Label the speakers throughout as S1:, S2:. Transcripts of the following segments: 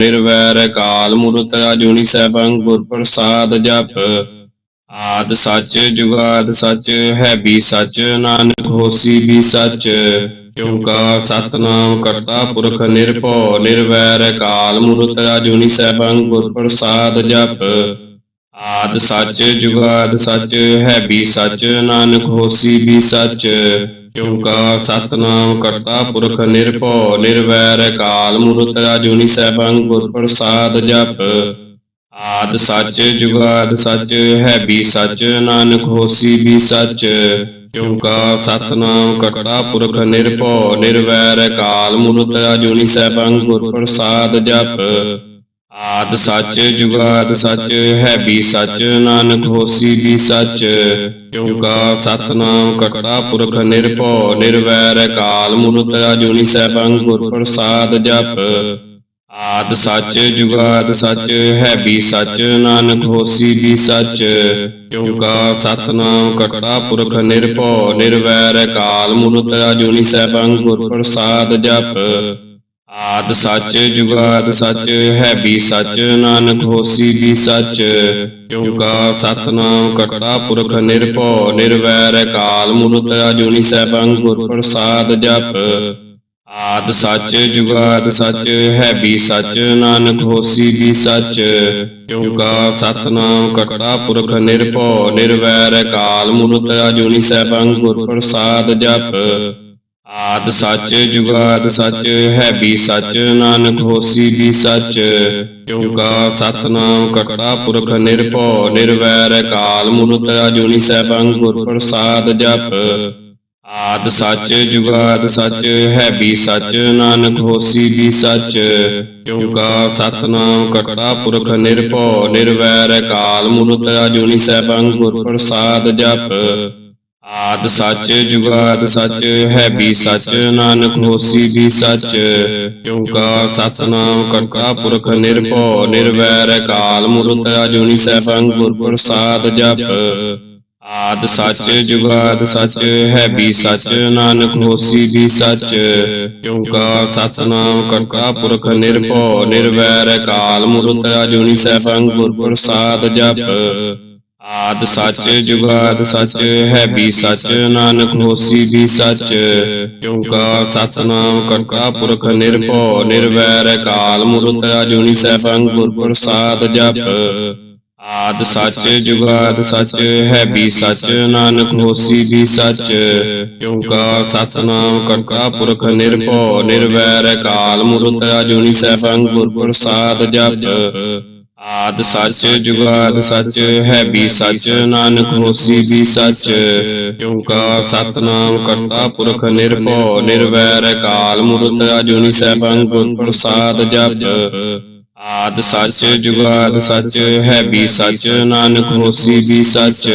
S1: ਨਿਰਵੈਰ ਕਾਲ ਮੂਰਤ ਅਜੂਨੀ ਸੈਭੰ ਗੁਰ ਪ੍ਰਸਾਦ ਜਪ। ਆਦ ਸੱਚ ਜੁਗਾਦ ਸੱਚ, ਹੈ ਵੀ ਸੱਚ, ਨਾਨਕ ਹੋਸੀ ਵੀ ਸੱਚ। ਕਿਉਂਕਾ ਸਤਨਾਮ ਕਰਤਾ ਪੁਰਖ ਨਿਰਭਉ, ਨਿਰਵੈਰ ਕਾਲ ਮੂਰਤ ਅਜੂਨੀ ਸੈਭੰ ਗੁਰ ਪ੍ਰਸਾਦ ਜਪ। ਆਦ ਸੱਚ ਜੁਗਾਦ ਸੱਚ, ਹੈ ਵੀ ਸੱਚ, ਨਾਨਕ ਹੋਸੀ ਵੀ ਸੱਚ। ਕਿਉਂਕਾ ਸਤਨਾਮ ਕਰਤਾ ਪੁਰਖ ਨਿਰਭਉ, ਨਿਰਵੈਰ ਕਾਲ ਮੂਰਤ ਅਜੂਨੀ ਸੈਭੰ, ਗੁਰ ਪ੍ਰਸਾਦ ਜਪ। ਆਦ ਸੱਚ, ਜੁਗਾਦ ਸੱਚ ਹੈ ਵੀ ਸੱਚ, ਨਾਨਕ ਹੋਸੀ ਵੀ ਸੱਚ। ਕਿਉਂਕਾ ਸਤਨਾਮ ਕਰਤਾ ਪੁਰਖ ਨਿਰਭਉ, ਨਿਰਵੈਰ ਕਾਲ ਮੂਰਤ ਅਜੂਨੀ ਸੈਭੰ, ਗੁਰ ਪ੍ਰਸਾਦ ਜਪ। ਆਦ ਸੱਚ ਜੁਗਾਦ ਸੱਚ, ਹੈ ਵੀ ਸੱਚ, ਨਾਨਕ ਹੋਸੀ ਵੀ ਸੱਚ। ਕਿਉਂਕਾ ਸਤਨਾਮ ਕਰਤਾ ਪੁਰਖ ਨਿਰਭਉ, ਨਿਰਵੈਰ ਕਾਲ ਮੂਰਤ ਅਜੂਨੀ ਸੈਭੰ ਗੁਰ ਪ੍ਰਸਾਦ ਜਪ। ਆਦ ਸੱਚ ਜੁਗਾਦ ਸੱਚ, ਹੈ ਵੀ ਸੱਚ, ਨਾਨਕ ਹੋਸੀ ਵੀ ਸੱਚ। ਕਿਉਂਕਾ ਸਤਨਾਮ ਕਰਤਾ ਪੁਰਖ ਨਿਰਭਉ, ਨਿਰਵੈਰ ਕਾਲ ਮੂਰਤ ਅਜੂਨੀ ਸੈਭੰ ਗੁਰ ਪ੍ਰਸਾਦ ਜਪ। ਆਦ ਸੱਚ ਜੁਗਾਦ ਸੱਚ, ਹੈ ਵੀ ਸੱਚ, ਨਾਨਕ ਹੋਸੀ ਵੀ ਸੱਚ। ਕਿਉਂਕਾ ਸਤਨਾਮ ਕਰਤਾ ਪੁਰਖ ਨਿਰਭਉ, ਨਿਰਵੈਰ ਕਾਲ ਮੂਰਤ ਅਜੂਨੀ ਸੈਭੰ ਗੁਰ ਪ੍ਰਸਾਦ ਜਪ। ਆਦ ਸੱਚ ਜੁਗਾਦ ਸੱਚ, ਹੈ ਵੀ ਸੱਚ, ਨਾਨਕ ਹੋਸੀ ਵੀ ਸੱਚ। ਕਿਉਂਕਾ ਸਤਨਾਮ ਕਰਤਾ ਪੁਰਖ ਨਿਰਭਉ, ਨਿਰਵੈਰ ਕਾਲ ਮੂਰਤ ਅਜੂਨੀ ਸੈਭੰ ਗੁਰ ਪ੍ਰਸਾਦ ਜਪ। ਆਦ ਸੱਚ ਜੁਗਾਦ ਸੱਚ, ਹੈ ਵੀ ਸੱਚ, ਨਾਨਕ ਹੋਸੀ ਵੀ ਸੱਚ। ਕਿਉਂਕਾ ਸਤਨਾਮ ਕਰਤਾ ਪੁਰਖ ਨਿਰਭਉ, ਨਿਰਵੈਰ ਕਾਲ ਮੂਰਤ ਅਜੂਨੀ ਸੈਭੰ ਗੁਰ ਪ੍ਰਸਾਦ ਜਪ। ਆਦ ਸੱਚ ਜੁਗਾਦ ਸੱਚ, ਹੈ ਵੀ ਸੱਚ, ਨਾਨਕ ਹੋਸੀ ਵੀ ਸੱਚ। ਕਿਉਂਕਾ ਸਤਨਾਮ ਕਰਤਾ ਪੁਰਖ ਨਿਰਭਉ, ਨਿਰਵੈਰ ਕਾਲ ਮੂਰਤ ਅਜੂਨੀ ਸੈਭੰ ਗੁਰ ਪ੍ਰਸਾਦ ਜਪ। ਆਦ ਸੱਚ ਜੁਗਾਦ ਸੱਚ, ਹੈ ਵੀ ਸੱਚ, ਨਾਨਕ ਹੋਸੀ ਵੀ ਸੱਚ। ਕਿਉਂਕਾ ਸਤਨਾਮ ਕਰਤਾ ਪੁਰਖ ਨਿਰਭਉ, ਨਿਰਵੈਰ ਕਾਲ ਮੂਰਤ ਅਜੂਨੀ ਸੈਭੰ ਗੁਰ ਪ੍ਰਸਾਦ ਜਪ। ਆਦ ਸੱਚ ਜੁਗਾਦ ਸੱਚ, ਹੈ ਵੀ ਸੱਚ, ਨਾਨਕ ਹੋਸੀ ਵੀ ਸੱਚ। ਕਿਉਂਕਾ ਸਤਨਾਮ ਕਰਤਾ ਪੁਰਖ ਨਿਰਭਉ, ਨਿਰਵੈਰ ਕਾਲ ਮੂਰਤ ਅਜੂਨੀ ਸੈਭੰ ਗੁਰ ਪ੍ਰਸਾਦ ਜਪ। ਆਦ ਸੱਚ ਜੁਗਾਦ ਸੱਚ ਹੈ ਵੀ ਸੱਚ ਨਾਨਕ ਹੋਸੀ ਵੀ ਸੱਚ। ਕਿਉਂਕਾ ਸਤਨਾਮ ਕਰਤਾ ਪੁਰਖ ਨਿਰਭਉ ਨਿਰਵੈਰ ਕਾਲ ਮੂਰਤ ਅਜੂਨੀ ਸੈਭੰ ਗੁਰ ਪ੍ਰਸਾਦ ਜਪ। ਆਦ ਸੱਚ ਜੁਗਾਦ ਸੱਚ ਹੈ ਵੀ ਸੱਚ ਨਾਨਕ ਹੋਸੀ ਵੀ ਸੱਚ। ਕਿਉਂਕਾ ਸਤਨਾਮ ਕਰਤਾ ਪੁਰਖ ਨਿਰਭਉ ਨਿਰਵੈਰ ਕਾਲ ਮੂਰਤ ਅਜੂਨੀ ਸੈਭੰ ਗੁਰ ਪ੍ਰਸਾਦ ਜਪ। ਆਦ ਸੱਚ ਜੁਗਾਦ ਸੱਚ ਹੈ ਵੀ ਸੱਚ, ਨਾਨਕ ਹੋਸੀ ਵੀ ਸੱਚ। ਕਿਉਂਕਾ ਸਤਨਾਮ ਕਰਤਾ ਪੁਰਖ ਨਿਰਭਉ, ਨਿਰਵੈਰ ਕਾਲ ਮੂਰਤ ਅਜੂਨੀ ਸੈਭੰ ਗੁਰ ਪ੍ਰਸਾਦ ਜਪ। ਆਦ ਸੱਚ ਜੁਗਾਦ ਸੱਚ ਹੈ ਵੀ ਸੱਚ, ਨਾਨਕ ਹੋਸੀ ਵੀ ਸੱਚ।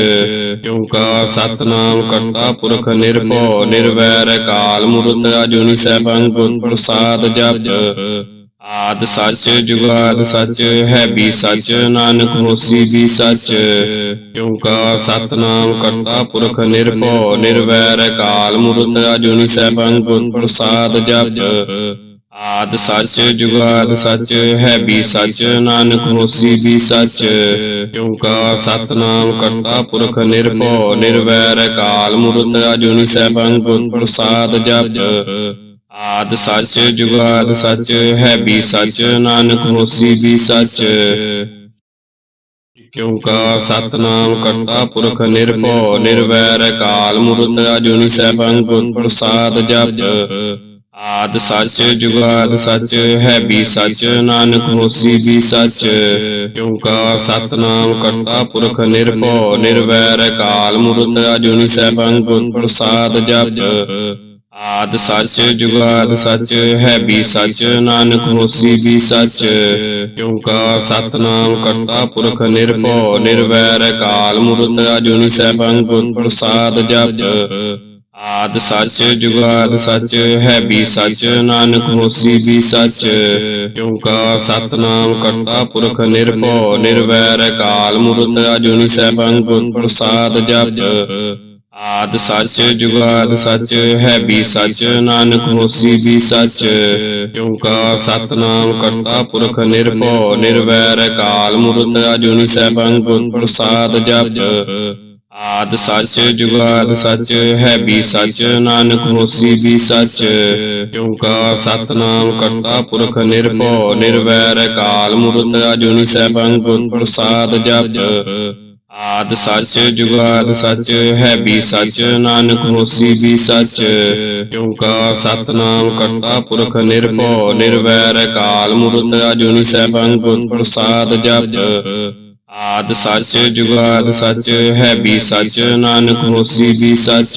S1: ਕਿਉਂਕਾ ਸਤਨਾਮ ਕਰਤਾ ਪੁਰਖ ਨਿਰਭਉ, ਨਿਰਵੈਰ ਕਾਲ ਮੂਰਤ ਅਜੂਨੀ ਸੈਭੰ ਗੁਰ ਪ੍ਰਸਾਦ ਜਪ। ਆਦ ਸੱਚ ਜੁਗਾਦ ਸੱਚ ਹੈ ਵੀ ਸੱਚ, ਨਾਨਕ ਹੋਸੀ ਵੀ ਸੱਚ। ਕਿਉਂਕਾ ਸਤਨਾਮ ਕਰਤਾ ਪੁਰਖ ਨਿਰਭਉ, ਨਿਰਵੈਰ ਕਾਲ ਮੂਰਤ ਅਜੂਨੀ ਸੈਭੰ ਗੁਰ ਪ੍ਰਸਾਦ ਜਪ। ਆਦ ਸੱਚ ਜੁਗਾਦ ਸੱਚ ਹੈ ਵੀ ਸੱਚ, ਨਾਨਕ ਹੋਸੀ ਵੀ ਸੱਚ। ਕਿਉਂਕਾ ਸਤਨਾਮ ਕਰਤਾ ਪੁਰਖ ਨਿਰਭਉ, ਨਿਰਵੈਰ ਕਾਲ ਮੂਰਤ ਅਜੂਨੀ ਸੈਭੰ ਗੁਰ ਪ੍ਰਸਾਦ ਜਪ। ਆਦ ਸੱਚ ਜੁਗਾਦ ਸੱਚ ਹੈ ਵੀ ਸੱਚ, ਨਾਨਕ ਹੋਸੀ ਵੀ ਸੱਚ। ਕਿਉਂਕਾ ਸਤਨਾਮ ਕਰਤਾ ਪੁਰਖ ਨਿਰਭਉ, ਨਿਰਵੈਰ ਕਾਲ ਮੂਰਤ ਅਜੂਨੀ ਸੈਭੰ ਗੁਰ ਪ੍ਰਸਾਦ ਜਪ। ਆਦ ਸੱਚ ਜੁਗਾਦ ਸੱਚ ਹੈ ਵੀ ਸੱਚ, ਨਾਨਕ ਹੋਸੀ ਵੀ ਸੱਚ। ਕਿਉਂਕਾ ਸਤਨਾਮ ਕਰਤਾ ਪੁਰਖ ਨਿਰਭਉ, ਨਿਰਵੈਰ ਕਾਲ ਮੂਰਤ ਅਜੂਨੀ ਸੈਭੰ ਗੁਰ ਪ੍ਰਸਾਦ ਜਪ। ਆਦ ਸੱਚ ਜੁਗਾਦ ਸੱਚ, ਹੈ ਵੀ ਸੱਚ, ਨਾਨਕ ਹੋਸੀ ਵੀ ਸੱਚ। ਕਿਉਂਕਾ ਸਤਨਾਮ ਕਰਤਾ ਪੁਰਖ ਨਿਰਭਉ, ਨਿਰਵੈਰ ਕਾਲ ਮੂਰਤ ਅਜੂਨੀ ਸੈਭੰ ਗੁਰ ਪ੍ਰਸਾਦ ਜਪ। ਆਦ ਸੱਚ ਜੁਗਾਦ ਸੱਚ, ਹੈ ਵੀ ਸੱਚ, ਨਾਨਕ ਹੋਸੀ ਵੀ ਸੱਚ। ਕਿਉਂਕਾ ਸਤਨਾਮ ਕਰਤਾ ਪੁਰਖ ਨਿਰਭਉ, ਨਿਰਵੈਰ ਕਾਲ ਮੂਰਤ ਅਜੂਨੀ ਸੈਭੰ ਗੁਰ ਪ੍ਰਸਾਦ ਜਪ। ਆਦ ਸੱਚ ਜੁਗਾਦ ਸੱਚ, ਹੈ ਵੀ ਸੱਚ, ਨਾਨਕ ਹੋਸੀ ਵੀ ਸੱਚ। ਕਿਉਂਕਾ ਸਤਨਾਮ ਕਰਤਾ ਪੁਰਖ ਨਿਰਭਉ, ਨਿਰਵੈਰ ਕਾਲ ਮੂਰਤ ਅਜੂਨੀ ਸੈਭੰ ਗੁਰ ਪ੍ਰਸਾਦ ਜਪ। ਆਦ ਸੱਚ ਜੁਗਾਦ ਸੱਚ, ਹੈ ਵੀ ਸੱਚ, ਨਾਨਕ ਹੋਸੀ ਵੀ ਸੱਚ। ਕਿਉਂਕਾ ਸਤਨਾਮ ਕਰਤਾ ਪੁਰਖ ਨਿਰਭਉ, ਨਿਰਵੈਰ ਕਾਲ ਮੂਰਤ ਅਜੂਨੀ ਸੈਭੰ ਗੁਰ ਪ੍ਰਸਾਦ ਜਪ। ਆਦ ਸੱਚ ਜੁਗਾਦ ਸੱਚ ਹੈ ਵੀ ਸੱਚ, ਨਾਨਕ ਹੋਸੀ ਵੀ ਸੱਚ। ਕਿਉਂਕਾ ਸਤਨਾਮ ਕਰਤਾ ਪੁਰਖ ਨਿਰਭਉ, ਨਿਰਵੈਰ ਅਕਾਲ ਮੂਰਤ ਅਜੂਨੀ ਸੈਭੰ ਗੁਰ ਪ੍ਰਸਾਦ ਜਪ। ਆਦ ਸੱਚ ਜੁਗਾਦ ਸੱਚ ਹੈ ਵੀ ਸੱਚ, ਨਾਨਕ ਹੋਸੀ ਵੀ ਸੱਚ।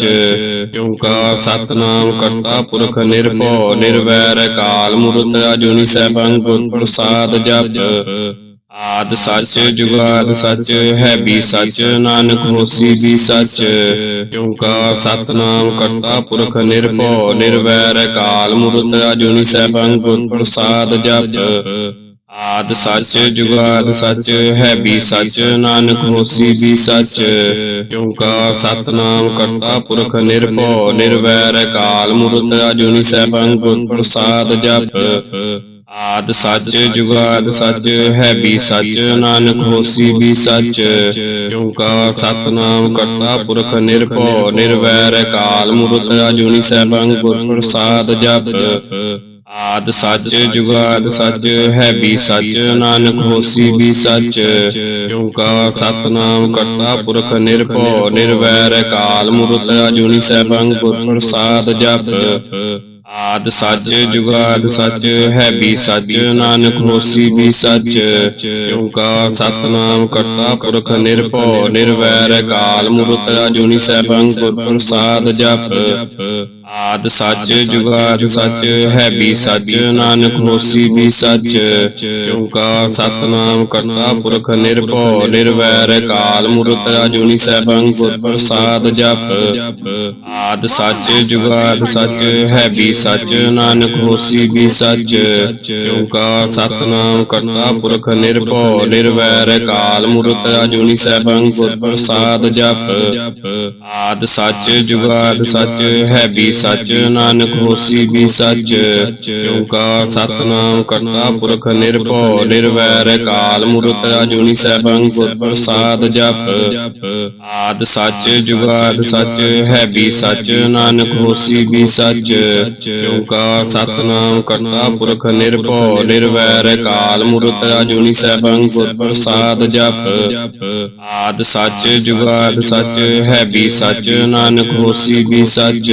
S1: ਕਿਉਂਕਾ ਸਤਨਾਮ ਕਰਤਾ ਪੁਰਖ ਨਿਰਭਉ, ਨਿਰਵੈਰ ਅਕਾਲ ਮੂਰਤ ਅਜੂਨੀ ਸੈਭੰ ਗੁਰ ਪ੍ਰਸਾਦ ਜਪ। ਆਦ ਸੱਚ ਜੁਗਾਦ ਸੱਚ ਹੈ ਵੀ ਸੱਚ ਨਾਨਕ ਹੋਸੀ ਵੀ ਸੱਚ। ਕਿਉਂਕਾ ਸਤਨਾਮ ਕਰਤਾ ਪੁਰਖ ਨਿਰਭਉ ਨਿਰਵੈਰ ਕਾਲ ਮੂਰਤ ਅਜੂਨੀ ਸੈਭੰ ਗੁਰ ਪ੍ਰਸਾਦ ਜਪ। ਆਦ ਸੱਚ ਜੁਗਾਦ ਸੱਚ ਹੈ ਵੀ ਸੱਚ ਨਾਨਕ ਹੋਸੀ ਵੀ ਸੱਚ। ਕਿਉਂਕਾ ਸਤਨਾਮ ਕਰਤਾ ਪੁਰਖ ਨਿਰਭਉ ਨਿਰਵੈਰ ਕਾਲ ਮੂਰਤ ਅਜੂਨੀ ਸੈਭੰ ਗੁਰ ਪ੍ਰਸਾਦ ਜਪ। ਆਦ ਸੱਚ ਜੁਗਾਦ ਸੱਚ ਹੈ ਵੀ ਸੱਚ ਨਾਨਕ ਹੋਸੀ ਵੀ ਸੱਚ। ਕਿਉਂਕਾ ਸਤਨਾਮ ਕਰਤਾ ਪੁਰਖ ਨਿਰਭਉ ਨਿਰਵੈਰ ਕਾਲ ਮੂਰਤ ਅਜੂਨੀ ਸੈਭੰ ਗੁਰ ਪ੍ਰਸਾਦ ਜਪ। ਆਦ ਸੱਚ ਜੁਗਾਦ ਸੱਚ ਹੈ ਵੀ ਸੱਚ ਨਾਨਕ ਹੋਸੀ ਵੀ ਸੱਚ। ਕਿਉਂਕਾ ਸਤਨਾਮ ਕਰਤਾ ਪੁਰਖ ਨਿਰਭਉ ਨਿਰਵੈਰ ਕਾਲ ਮੂਰਤ ਅਜੂਨੀ ਸੈਭੰ ਗੁਰ ਪ੍ਰਸਾਦ ਜਪ। ਆਦ ਸੱਚ ਜੁਗਾਦ ਸੱਚ ਹੈ ਵੀ ਸੱਚ ਨਾਨਕ ਹੋਸੀ ਵੀ ਸੱਚ। ਕਿਉਂਕਾ ਸਤਨਾਮ ਕਰਤਾ ਪੁਰਖ ਨਿਰਭਉ ਨਿਰਵੈਰ ਕਾਲ ਮੂਰਤ ਅਜੂਨੀ ਸੈਭੰ ਗੁਰ ਪ੍ਰਸਾਦ ਜਪ। ਆਦ ਸੱਚ ਜੁਗਾਦ ਸੱਚ ਹੈ ਵੀ ਸੱਚ ਨਾਨਕ ਹੋਸੀ ਵੀ ਸੱਚ ਕਿਉਂਕਾ ਸਤਨਾਮ ਕਰਤਾ ਪੁਰਖ ਨਿਰਭਉ ਨਿਰਵੈਰ ਕਾਲ ਮੂਰਤ ਅਜੂਨੀ ਸੈਭੰ ਗੁਰ ਪ੍ਰਸਾਦ ਜਪ। ਆਦ ਸੱਚ ਜੁਗਾਦ ਸੱਚ ਹੈ ਵੀ ਸੱਚ ਨਾਨਕ ਹੋਸੀ ਵੀ ਸੱਚ। ਕਿਉਂਕਾ ਸਤਨਾਮ ਕਰਤਾ ਪੁਰਖ ਨਿਰਭਉ ਨਿਰਵੈਰ ਕਾਲ ਮੂਰਤ ਅਜੂਨੀ ਸੈਭੰ ਗੁਰ ਪ੍ਰਸਾਦ ਜਪ। ਆਦ ਸੱਚ ਜੁਗਾਦ ਸੱਚ ਹੈ ਵੀ ਸੱਚ ਨਾਨਕ ਹੋਸੀ ਵੀ ਸੱਚ ਕਿਉਂਕਾ ਸਤਨਾਮ ਕਰਤਾ ਪੁਰਖ ਨਿਰਭਉ ਨਿਰਵੈਰ ਕਾਲ ਮੂਰਤ ਅਜੂਨੀ ਸੈਭੰ ਗੁਰ ਪ੍ਰਸਾਦ ਜਪ। ਆਦ ਸੱਚ ਜੁਗਾਦ ਸੱਚ ਹੈ ਵੀ ਸੱਚ ਨਾਨਕ ਹੋਸੀ ਵੀ ਸੱਚ। ਕਿਉਂਕਾ ਸਤਨਾਮ ਕਰਤਾ ਪੁਰਖ ਨਿਰਭਉ। ਨਿਰਵੈਰ ਕਾਲ ਮੂਰਤ ਅਜੂਨੀ ਸੈਭੰ ਗੁਰ ਪ੍ਰਸਾਦ ਜਪ। ਆਦ ਸੱਚ ਜੁਗਾਦ ਸੱਚ ਹੈ ਵੀ ਸੱਚ ਨਾਨਕ ਹੋਸੀ ਵੀ ਸੱਚ।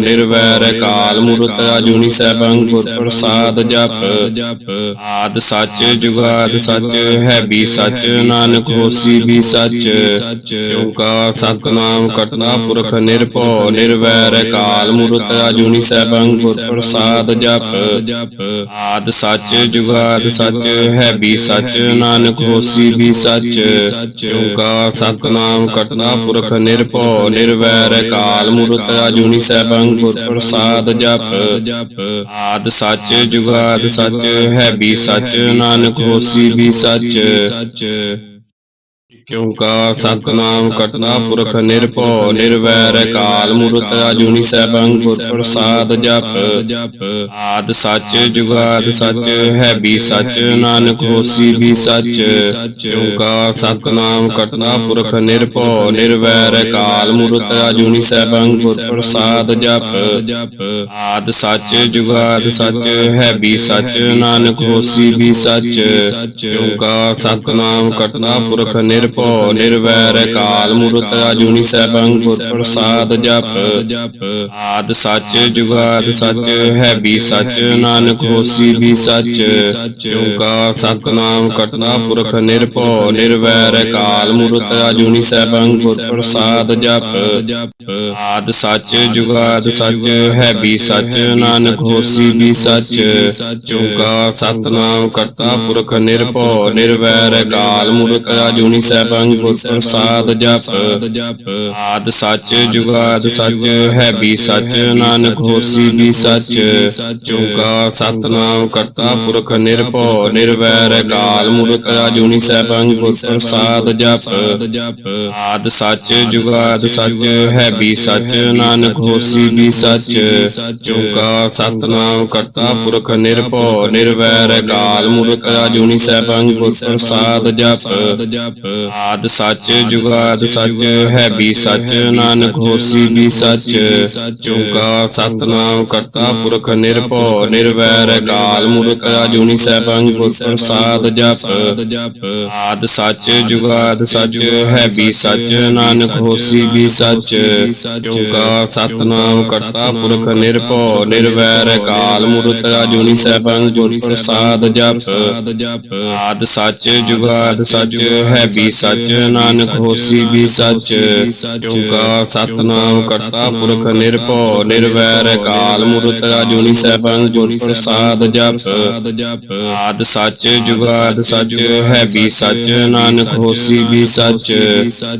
S1: ਨਿਰਵੈਰ ਕਾਲ ਮੂਰਤ ਅਜੂਨੀ ਸੈਭੰ ਗੁਰ ਪ੍ਰਸਾਦ ਜਪ। ਆਦ ਸੱਚ, ਜੁਗਾਦ ਸੱਚ ਹੈ ਵੀ ਸੱਚ, ਨਾਨਕ ਹੋਸੀ ਵੀ ਸੱਚ। ਕਿਉਂਕਾ ਸਤਨਾਮ ਕਰਤਾ ਪੁਰਖ ਨਿਰਭਉ, ਨਿਰਵੈਰ ਕਾਲ ਮੂਰਤ ਅਜੂਨੀ ਸੈਭੰ ਗੁਰ ਪ੍ਰਸਾਦ ਜਪ। ਆਦ ਸੱਚ, ਜੁਗਾਦ ਸੱਚ ਹੈ ਵੀ ਸੱਚ, ਨਾਨਕ ਹੋਸੀ ਵੀ ਸੱਚ। ਕਿਉਂਕਾ ਸਤਨਾਮ ਕਰਤਾ ਪੁਰਖ ਨਿਰਭਉ, ਨਿਰਵੈਰ ਕਾਲ ਮੂਰਤ ਅਜੂਨੀ ਸੈਭੰ ਗੁਰ ਪ੍ਰਸਾਦ ਜਪ। ਆਦ ਸੱਚ, ਜੁਗਾਦ ਸੱਚ, ਹੈ ਵੀ ਸੱਚ, ਨਾਨਕ ਹੋਸੀ ਵੀ ਸੱਚ। ਕਿਉਂਕਾ ਸਤਨਾਮ ਕਰਤਾ ਪੁਰਖ ਨਿਰਭਉ ਨਿਰਵੈਰ ਕਾਲ ਮੂਰਤ ਅਜੂਨੀ ਸੈਭੰ ਗੁਰ ਪ੍ਰਸਾਦ ਜਪ। ਆਦ ਸੱਚ ਜੁਗਾਦ ਸੱਚ ਹੈ ਵੀ ਸੱਚ ਨਾਨਕ ਹੋਸੀ ਵੀ ਸੱਚ। ਕਿਉਂਕਾ ਸਤਨਾਮ ਕਰਤਾ ਪੁਰਖ ਨਿਰਭਉ ਨਿਰਵੈਰ ਕਾਲ ਮੂਰਤ ਅਜੂਨੀ ਸੈਭੰ ਗੁਰ ਪ੍ਰਸਾਦ ਜਪ। ਆਦ ਸੱਚ ਜੁਗਾਦ ਸੱਚ ਹੈ ਵੀ ਸੱਚ ਨਾਨਕ ਹੋਸੀ ਵੀ ਸੱਚ। ਕਿਉਂਕਾ ਸਤਨਾਮ ਕਰਤਾ ਪੁਰਖ ਨਿਰਭਉ ਨਿਰਭਉ ਨਿਰਵੈਰ ਕਾਲ ਮੂਰਤ ਅਜੂਨੀ ਸੈਭੰ, ਗੁਰ ਪ੍ਰਸਾਦ ਜਪ। ਆਦ ਸੱਚ, ਜੁਗਾਦ ਸੱਚ, ਹੈ ਵੀ ਸੱਚ, ਨਾਨਕ ਹੋਸੀ ਵੀ ਸੱਚ। ਓੰਕਾਰ ਸਤਨਾਮ ਕਰਤਾ ਪੁਰਖ ਨਿਰਭਉ, ਨਿਰਵੈਰ ਕਾਲ ਮੂਰਤ ਅਜੂਨੀ ਸੈਭੰ, ਗੁਰ ਪ੍ਰਸਾਦ ਜਪ। ਆਦ ਸੱਚ, ਜੁਗਾਦ ਸੱਚ, ਹੈ ਵੀ ਸੱਚ, ਨਾਨਕ ਹੋਸੀ ਵੀ ਸੱਚ। ਓੰਕਾਰ ਸਤਨਾਮ ਕਰਤਾ ਪੁਰਖ ਨਿਰਭਉ, ਨਿਰਵੈਰ ਕਾਲ ਮੂਰਤ ਅਜੂਨੀ ਸੈਭੰ ਗੁਰ ਪ੍ਰਸਾਦ ਜਪ। ਆਦ ਸੱਚ ਜੁਗਾਦ ਸੱਚ, ਹੈ ਵੀ ਸੱਚ, ਨਾਨਕ ਹੋਸੀ ਵੀ ਸੱਚ। ਓੰਕਾਰ ਸਤਨਾਮ ਕਰਤਾ ਪੁਰਖ ਨਿਰਭਉ, ਨਿਰਵੈਰ ਕਾਲ ਮੂਰਤ ਅਜੂਨੀ ਸੈਭੰ ਗੁਰ ਪ੍ਰਸਾਦ ਜਪ। ਆਦ ਸੱਚ ਜੁਗਾਦ ਸੱਚ, ਹੈ ਵੀ ਸੱਚ, ਨਾਨਕ ਹੋਸੀ ਵੀ ਸੱਚ। ਓੰਕਾਰ ਸਤਨਾਮ ਕਰਤਾ ਪੁਰਖ ਨਿਰਭਉ, ਨਿਰਵੈਰ ਕਾਲ ਮੂਰਤ ਅਜੂਨੀ ਸੈਭੰ ਗੁਰ ਪ੍ਰਸਾਦ ਜਪ। ਆਦ ਸੱਚ ਜੁਗਾਦ ਸੱਚ ਹੈ ਵੀ ਸੱਚ ਨਾਨਕ ਹੋਸੀ ਵੀ ਸੱਚ। ਓੰਕਾਰ ਸਤਨਾਮ ਕਰਤਾ ਪੁਰਖ ਨਿਰਭਉ ਨਿਰਵੈਰ ਕਾਲ ਮੂਰਤ ਅਜੂਨੀ ਸੈਭੰ ਗੁਰ ਪ੍ਰਸਾਦ ਜਪ। ਆਦ ਸੱਚ ਜੁਗਾਦ ਸੱਚ ਹੈ ਵੀ ਸੱਚ ਨਾਨਕ ਹੋਸੀ ਵੀ ਸੱਚ। ਓੰਕਾਰ ਸਤਨਾਮ ਕਰਤਾ ਪੁਰਖ ਨਿਰਭਉ ਨਿਰਵੈਰ ਕਾਲ ਮੂਰਤ ਅਜੂਨੀ ਸੈਭੰ ਗੁਰ ਪ੍ਰਸਾਦ ਜਪ। ਆਦ ਸੱਚ ਜੁਗਾਦ ਸੱਚ ਹੈ ਵੀ ਸੱਚ ਨਾਨਕ ਹੋਸੀ ਵੀ ਸੱਚ ਓੰਕਾਰ ਸਤਨਾਮ ਕਰਤਾ ਪੁਰਖ ਨਿਰਭਉ, ਨਿਰਵੈਰ ਕਾਲ ਮੂਰਤ ਅਜੂਨੀ ਸੈਭੰ ਗੁਰ ਪ੍ਰਸਾਦ ਜਪ। ਆਦ ਸੱਚ, ਜੁਗਾਦ ਸੱਚ ਹੈ ਵੀ ਸੱਚ, ਨਾਨਕ ਹੋਸੀ ਵੀ ਸੱਚ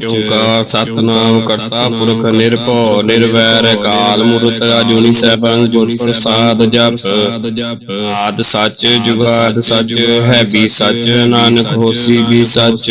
S1: ਓੰਕਾਰ ਸਤਨਾਮ ਕਰਤਾ ਪੁਰਖ ਨਿਰਭਉ, ਨਿਰਵੈਰ ਕਾਲ ਮੂਰਤ ਅਜੂਨੀ ਸੈਭੰ ਗੁਰ ਪ੍ਰਸਾਦ ਜਪ। ਆਦ ਸੱਚ, ਜੁਗਾਦ ਸੱਚ ਹੈ ਵੀ ਸੱਚ, ਨਾਨਕ ਹੋਸੀ ਵੀ ਸੱਚ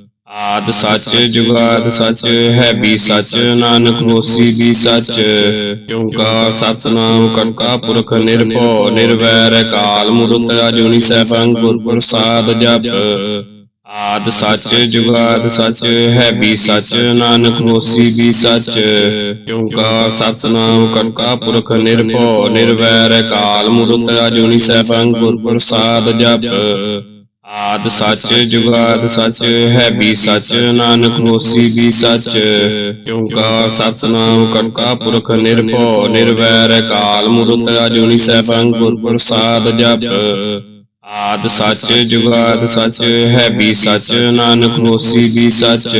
S1: ਆਦ ਸੱਚ ਜੁਗਾਦ ਸੱਚ ਹੈ ਵੀ ਸੱਚ, ਨਾਨਕ ਹੋਸੀ ਵੀ ਸੱਚ। ਓੰਕਾਰ ਸਤਨਾਮ ਕਰਤਾ ਪੁਰਖ ਨਿਰਭਉ, ਨਿਰਵੈਰ ਕਾਲ ਮੂਰਤ ਅਜੂਨੀ ਸੈਭੰ ਗੁਰ ਪ੍ਰਸਾਦ ਜਪ। ਆਦ ਸੱਚ ਜੁਗਾਦ ਸੱਚ ਹੈ ਵੀ ਸੱਚ, ਨਾਨਕ ਹੋਸੀ ਵੀ ਸੱਚ। ਓੰਕਾਰ ਸਤਨਾਮ ਕਰਤਾ ਪੁਰਖ ਨਿਰਭਉ, ਨਿਰਵੈਰ ਕਾਲ ਮੂਰਤ ਅਜੂਨੀ ਸੈਭੰ ਗੁਰ ਪ੍ਰਸਾਦ ਜਪ। ਆਦ ਸੱਚ ਜੁਗਾਦ ਸੱਚ ਹੈ ਵੀ ਸੱਚ, ਨਾਨਕ ਹੋਸੀ ਵੀ ਸੱਚ। ਓੰਕਾਰ ਸਤਨਾਮ ਕਰਤਾ ਪੁਰਖ ਨਿਰਭਉ, ਨਿਰਵੈਰ ਕਾਲ ਮੂਰਤ ਅਜੂਨੀ ਸੈਭੰ ਗੁਰ ਪ੍ਰਸਾਦ ਜਪ। ਆਦ ਸੱਚ ਜੁਗਾਦ ਸੱਚ ਹੈ ਵੀ ਸੱਚ, ਨਾਨਕ ਹੋਸੀ ਵੀ ਸੱਚ।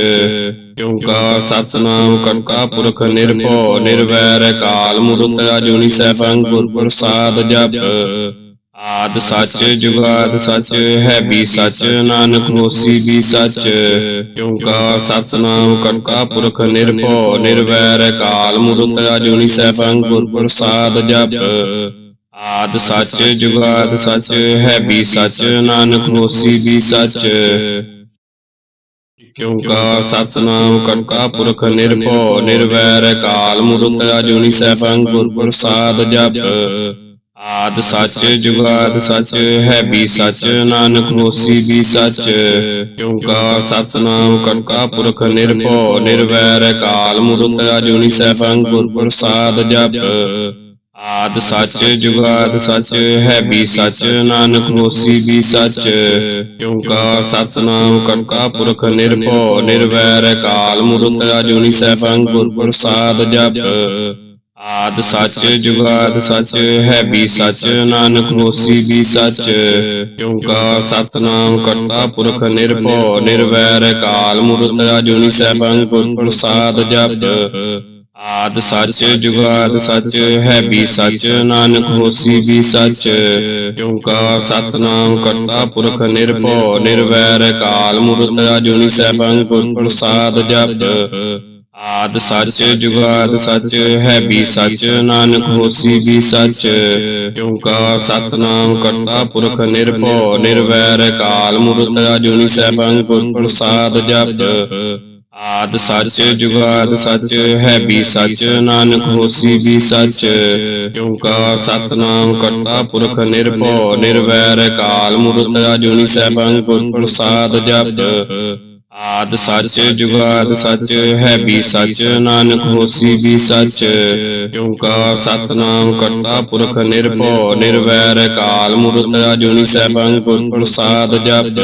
S1: ਓੰਕਾਰ ਸਤਨਾਮ ਕਰਤਾ ਪੁਰਖ ਨਿਰਭਉ, ਨਿਰਵੈਰ ਕਾਲ ਮੂਰਤ ਅਜੂਨੀ ਸੈਭੰ ਗੁਰ ਪ੍ਰਸਾਦ ਜਪ। ਆਦ ਸੱਚ ਜੁਗਾਦ ਸੱਚ ਹੈ ਵੀ ਸੱਚ, ਨਾਨਕ ਹੋਸੀ ਵੀ ਸੱਚ। ਓੰਕਾਰ ਸਤਨਾਮ ਕਰਤਾ ਪੁਰਖ ਨਿਰਭਉ, ਨਿਰਵੈਰ ਕਾਲ ਮੂਰਤ ਅਜੂਨੀ ਸੈਭੰ ਗੁਰ ਪ੍ਰਸਾਦ ਜਪ। ਆਦ ਸੱਚ ਜੁਗਾਦ ਸੱਚ ਹੈ ਵੀ ਸੱਚ, ਨਾਨਕ ਹੋਸੀ ਵੀ ਸੱਚ। ਓੰਕਾਰ ਸਤਨਾਮ ਕਰਤਾ ਪੁਰਖ ਨਿਰਭਉ, ਨਿਰਵੈਰ ਕਾਲ ਮੂਰਤ ਅਜੂਨੀ ਸੈਭੰ ਗੁਰ ਪ੍ਰਸਾਦ ਜਪ। ਆਦ ਸੱਚ, ਜੁਗਾਦ ਸੱਚ, ਹੈ ਵੀ ਸੱਚ, ਨਾਨਕ ਹੋਸੀ ਵੀ ਸੱਚ। ਓੰਕਾਰ ਸਤਨਾਮ ਕਰਤਾ ਪੁਰਖ ਨਿਰਭਉ, ਨਿਰਵੈਰ ਕਾਲ ਮੂਰਤ ਅਜੂਨੀ ਸੈਭੰ ਗੁਰ ਪ੍ਰਸਾਦ ਜਪ। ਆਦ ਸੱਚ, ਜੁਗਾਦ ਸੱਚ, ਹੈ ਵੀ ਸੱਚ, ਨਾਨਕ ਹੋਸੀ ਵੀ ਸੱਚ। ਕਿਉਂਕਾ ਸਤਨਾਮ ਕਰਤਾ ਪੁਰਖ ਨਿਰਭਉ, ਨਿਰਵੈਰ ਕਾਲ ਮੂਰਤ ਅਜੂਨੀ ਸੈਭੰ ਗੁਰ ਪ੍ਰਸਾਦ ਜਪ। ਆਦ ਸੱਚ ਜੁਗਾਦ ਸੱਚ ਹੈ ਵੀ ਸੱਚ, ਨਾਨਕ ਹੋਸੀ ਵੀ ਸੱਚ। ਕਿਉਂਕਾ ਸਤਨਾਮ ਕਰਤਾ ਪੁਰਖ ਨਿਰਭਉ, ਨਿਰਵੈਰ ਕਾਲ ਮੂਰਤ ਅਜੂਨੀ ਸੈਭੰ ਗੁਰ ਪ੍ਰਸਾਦ ਜਪ। ਆਦ ਸੱਚ ਜੁਗਾਦ ਸੱਚ ਹੈ ਵੀ ਸੱਚ, ਨਾਨਕ ਹੋਸੀ ਵੀ ਸੱਚ। ਕਿਉਂਕਾ ਸਤਨਾਮ ਕਰਤਾ ਪੁਰਖ ਨਿਰਭਉ, ਨਿਰਵੈਰ ਕਾਲ ਮੂਰਤ ਅਜੂਨੀ ਸੈਭੰ ਗੁਰ ਪ੍ਰਸਾਦ ਜਪ। ਆਦ ਸੱਚ ਜੁਗਾਦ ਸੱਚ ਹੈ ਵੀ ਸੱਚ ਨਾਨਕ ਹੋਸੀ ਵੀ ਸੱਚ। ਕਿਉਂਕਾ ਸਤਨਾਮ ਕਰਤਾ ਪੁਰਖ ਨਿਰਭਉ ਨਿਰਵੈਰ ਕਾਲ ਮੂਰਤ ਅਜੂਨੀ ਸੈਭੰ ਗੁਰ ਪ੍ਰਸਾਦ ਜਪ। ਆਦ ਸੱਚ ਜੁਗਾਦ ਸੱਚ ਹੈ ਵੀ ਸੱਚ ਨਾਨਕ ਹੋਸੀ ਵੀ ਸੱਚ। ਕਿਉਂਕਾ ਸਤਨਾਮ ਕਰਤਾ ਪੁਰਖ ਨਿਰਭਉ ਨਿਰਵੈਰ ਕਾਲ ਮੂਰਤ ਅਜੂਨੀ ਸੈਭੰ ਗੁਰ ਪ੍ਰਸਾਦ ਜਪ। ਆਦ ਸੱਚ ਜੁਗਾਦ ਸੱਚ ਹੈ ਵੀ ਸੱਚ ਨਾਨਕ ਹੋਸੀ ਵੀ ਸੱਚ। ਕਿਉਂਕਾ ਸਤਨਾਮ ਕਰਤਾ ਪੁਰਖ ਨਿਰਭਉ ਨਿਰਵੈਰ ਕਾਲ ਮੂਰਤ ਅਜੂਨੀ ਸੈਭੰ ਗੁਰ ਪ੍ਰਸਾਦ ਜਪ।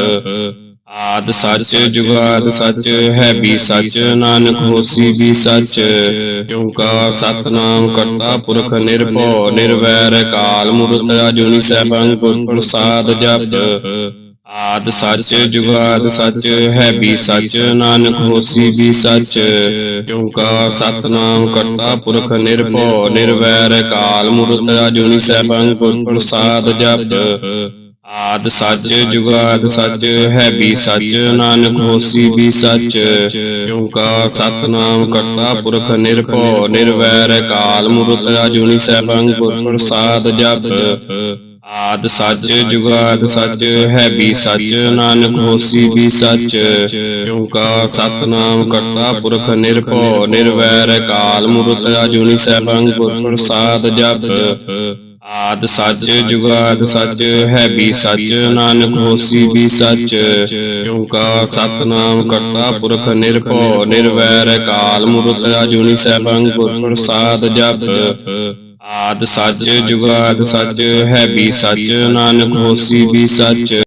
S1: ਆਦ ਸੱਚ ਜੁਗਾਦ ਸੱਚ ਹੈ ਵੀ ਸੱਚ ਨਾਨਕ ਹੋਸੀ ਵੀ ਸੱਚ। ਕਿਉਂਕਾ ਸਤਨਾਮ ਕਰਤਾ ਪੁਰਖ ਨਿਰਭਉ ਨਿਰਵੈਰ ਕਾਲ ਮੂਰਤ ਅਜੂਨੀ ਸੈਭੰ ਗੁਰ ਪ੍ਰਸਾਦ ਜਪ। ਆਦ ਸੱਚ ਜੁਗਾਦ ਸੱਚ ਹੈ ਵੀ ਸੱਚ, ਨਾਨਕ ਹੋਸੀ ਵੀ ਸੱਚ। ਕਿਉਂਕਾ ਸਤਨਾਮ ਕਰਤਾ ਪੁਰਖ ਨਿਰਭਉ, ਨਿਰਵੈਰ ਕਾਲ ਮੂਰਤ ਅਜੂਨੀ ਸੈਭੰ ਗੁਰ ਪ੍ਰਸਾਦ ਜਪ। ਆਦ ਸੱਚ ਜੁਗਾਦ ਸੱਚ ਹੈ ਵੀ ਸੱਚ, ਨਾਨਕ ਹੋਸੀ ਵੀ ਸੱਚ। ਕਿਉਂਕਾ ਸਤਨਾਮ ਕਰਤਾ ਪੁਰਖ ਨਿਰਭਉ, ਨਿਰਵੈਰ ਕਾਲ ਮੂਰਤ ਅਜੂਨੀ ਸੈਭੰ ਗੁਰ ਪ੍ਰਸਾਦ ਜਪ। ਆਦ ਸੱਚ ਜੁਗਾਦ ਸੱਚ ਹੈ ਵੀ ਸੱਚ ਨਾਨਕ ਹੋਸੀ ਵੀ ਸੱਚ। ਕਿਉਂਕਾ ਸਤਨਾਮ ਕਰਤਾ ਪੁਰਖ ਨਿਰਭਉ ਨਿਰਵੈਰ ਕਾਲ ਮੂਰਤ ਅਜੂਨੀ ਸੈਭੰ ਗੁਰ ਪ੍ਰਸਾਦ ਜਪ। ਆਦ ਸੱਚ ਜੁਗਾਦ ਸੱਚ ਹੈ ਵੀ ਸੱਚ ਨਾਨਕ ਹੋਸੀ ਵੀ ਸੱਚ। ਕਿਉਂਕਾ ਸਤਨਾਮ ਕਰਤਾ ਪੁਰਖ ਨਿਰਭਉ ਨਿਰਵੈਰ ਕਾਲ ਮੂਰਤ ਅਜੂਨੀ ਸੈਭੰ ਗੁਰ ਪ੍ਰਸਾਦ ਜਪ। ਆਦ ਸੱਚ ਜੁਗਾਦ ਸੱਚ ਹੈ ਵੀ ਸੱਚ ਨਾਨਕ ਹੋਸੀ ਵੀ ਸੱਚ।